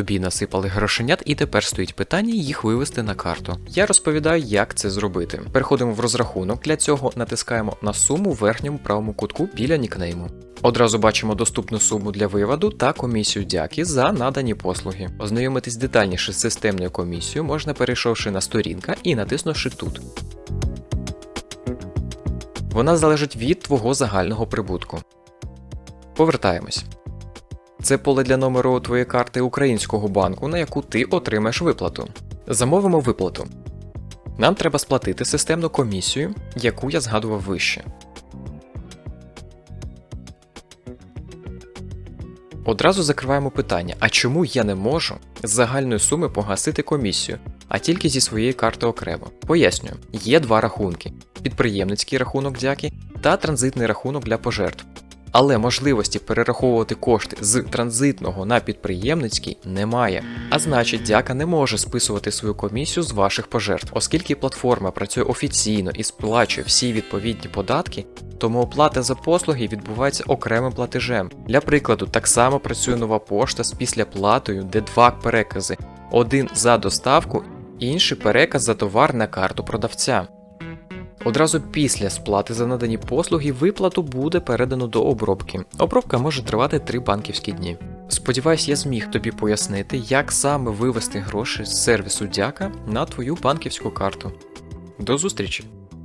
тобі насипали грошенят, і тепер стоїть питання їх вивести на карту. Я розповідаю, як це зробити. Переходимо в розрахунок. Для цього натискаємо на суму в верхньому правому кутку біля нікнейму. Одразу бачимо доступну суму для виводу та комісію дяки за надані послуги. Ознайомитись детальніше з системною комісією можна перейшовши на сторінка і натиснувши тут. Вона залежить від твого загального прибутку. Повертаємось. Це поле для номеру твоєї карти українського банку, на яку ти отримаєш виплату. Замовимо виплату. Нам треба сплатити системну комісію, яку я згадував вище. Одразу закриваємо питання: а чому я не можу з загальної суми погасити комісію, а тільки зі своєї карти окремо? Пояснюю, є два рахунки: підприємницький рахунок дяки та транзитний рахунок для пожертв. Але можливості перераховувати кошти з транзитного на підприємницький немає. А значить, дяка не може списувати свою комісію з ваших пожертв, оскільки платформа працює офіційно і сплачує всі відповідні податки, тому оплата за послуги відбувається окремим платежем. Для прикладу, так само працює нова пошта з післяплатою, де два перекази: один за доставку, інший переказ за товар на карту продавця. Одразу після сплати за надані послуги виплату буде передано до обробки. Обробка може тривати 3 банківські дні. Сподіваюсь, я зміг тобі пояснити, як саме вивести гроші з сервісу Дяка на твою банківську карту. До зустрічі!